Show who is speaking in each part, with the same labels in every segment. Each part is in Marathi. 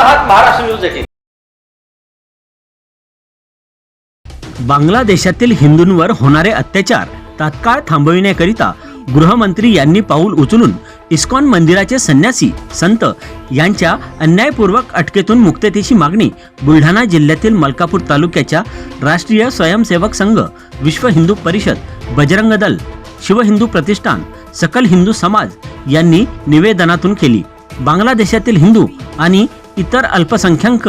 Speaker 1: आहात महाराष्ट्र बांगलादेशातील हिंदूंवर होणारे अत्याचार तात्काळ थांबविण्याकरिता गृहमंत्री यांनी पाऊल उचलून इस्कॉन मंदिराचे संन्यासी संत यांच्या अन्यायपूर्वक अटकेतून मुक्ततेची मागणी बुलढाणा जिल्ह्यातील मलकापूर तालुक्याच्या राष्ट्रीय स्वयंसेवक संघ विश्व हिंदू परिषद बजरंग दल शिवहिंदू प्रतिष्ठान सकल हिंदू समाज यांनी निवेदनातून केली. बांगलादेशातील हिंदू आणि इतर अल्पसंख्याक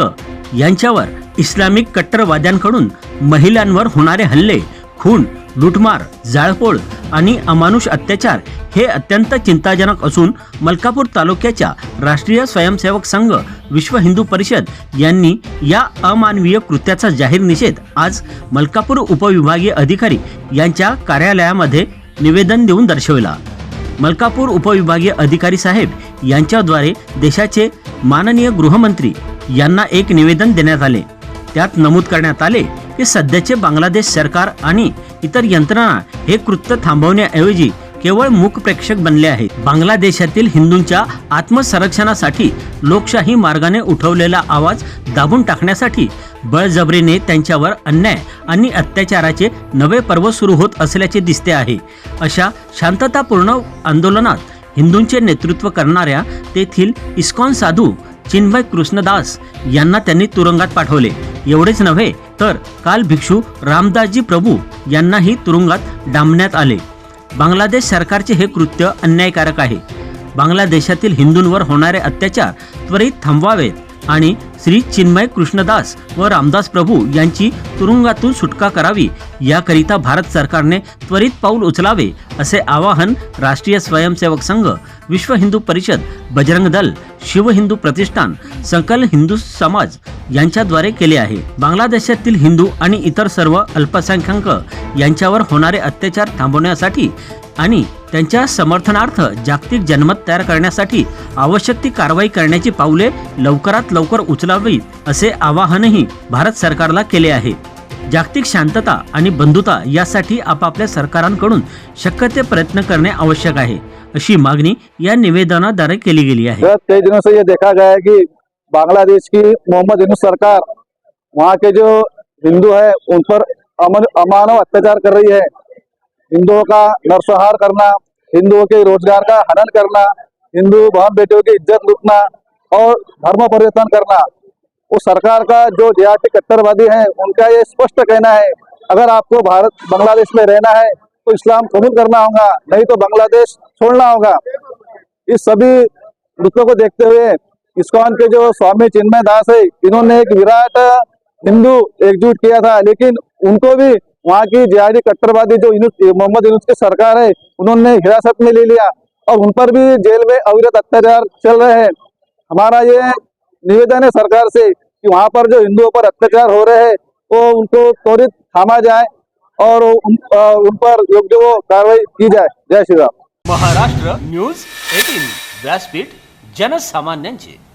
Speaker 1: यांच्यावर इस्लामिक कट्टरवाद्यांकडून महिलांवर होणारे हल्ले खून लुटमार जाळपोळ आणि अमानुष अत्याचार हे अत्यंत चिंताजनक असून मलकापूर तालुक्याच्या राष्ट्रीय स्वयंसेवक संघ विश्व हिंदू परिषद यांनी या अमानवीय कृत्याचा जाहीर निषेध आज मलकापूर उपविभागीय अधिकारी यांच्या कार्यालयामध्ये निवेदन देऊन दर्शविला. मलकापूर उपविभागीय अधिकारी साहेब यांच्याद्वारे देशाचे माननीय गृहमंत्री यांना एक निवेदन देण्यात आले. त्यात नमूद करण्यात आले की सध्याचे बांगलादेश सरकार आणि इतर यंत्रणा हे कृत्य थांबवण्याऐवजी केवळ मूक प्रेक्षक बनले आहेत. बांगलादेशातील हिंदूंच्या आत्मसंरक्षणासाठी लोकशाही मार्गाने उठवलेला आवाज दाबून टाकण्यासाठी बळजबरीने त्यांच्यावर अन्याय आणि अत्याचाराचे नवे पर्व सुरू होत असल्याचे दिसते आहे. अशा शांततापूर्ण आंदोलनात हिंदूंचे नेतृत्व करणाऱ्या तेथील इस्कॉन साधू चिन्मय कृष्णदास यांना त्यांनी तुरुंगात पाठवले. एवढेच नव्हे तर काल भिक्षू रामदासजी प्रभू यांनाही तुरुंगात डांबण्यात आले. बांगलादेश सरकारचे हे कृत्य अन्यायकारक आहे. बांगलादेशातील हिंदूंवर होणारे अत्याचार त्वरित थांबवावेत. आणि श्री चिन्मय कृष्णदास व रामदास प्रभू यांची तुरुंगातून सुटका करावी. याकरिता भारत सरकारने त्वरित पाऊल उचलावे असे आवाहन राष्ट्रीय स्वयंसेवक संघ विश्व हिंदू परिषद बजरंग दल शिव हिंदू प्रतिष्ठान सकल हिंदू समाज यांच्याद्वारे केले आहे. बांगलादेशातील हिंदू आणि इतर सर्व अल्पसंख्याक यांच्यावर होणारे अत्याचार थांबवण्यासाठी आणि त्यांच्या समर्थनार्थ जागतिक जनमत तयार करण्यासाठी आवश्यक ती कारवाई करण्याची पावले लवकरात लवकर उचलावी असे आवाहनही भारत सरकारला केले आहे. जागतिक शांतता आणि बंधुता यासाठी आपापल्या सरकारांकडून शक्य ते प्रयत्न करणे आवश्यक आहे अशी मागणी या निवेदनाद्वारे केली गेली आहे.
Speaker 2: कई दिनों से ये देखा गया है कि बांग्लादेश की मोहम्मद यूनुस सरकार वहाँ के जो हिंदू है उन पर अमन अमानव अत्याचार कर रही है। हिंदुओं का नरसंहार करना, हिंदुओं के रोज़गार का हनन करना, हिंदू बहन बेटियों की इज़्ज़त लूटना और धर्म परिवर्तन करना। वो सरकार का जो जिहादी कट्टरवादी है, उनका ये स्पष्ट कहना है, अगर आपको भारत, बांग्लादेश में रहना है तो इस्लाम कबूल करना होगा, नहीं तो बांग्लादेश छोड़ना होगा। इस सभी वृत्तों को देखते हुए इस्कॉन के जो स्वामी चिन्मय दास है, इन्होंने एक विराट हिंदू एकजुट किया था, लेकिन उनको भी वहाँ की जिहादी कट्टरवादी जो मोहम्मद यूनुस की सरकार है उन्होंने हिरासत में ले लिया। और उन पर भी जेल में अविरत अत्याचार चल रहे हैं। हमारा ये निवेदन है सरकार से कि वहाँ पर जो हिंदुओं पर अत्याचार हो रहे हैं वो उनको त्वरित थामा जाए और उन, अ, उन पर योग्य वो कार्रवाई की जाए। जय श्री राम।
Speaker 1: महाराष्ट्र न्यूज़ एटीन व्यासपीठ जन जनसामान्यांचे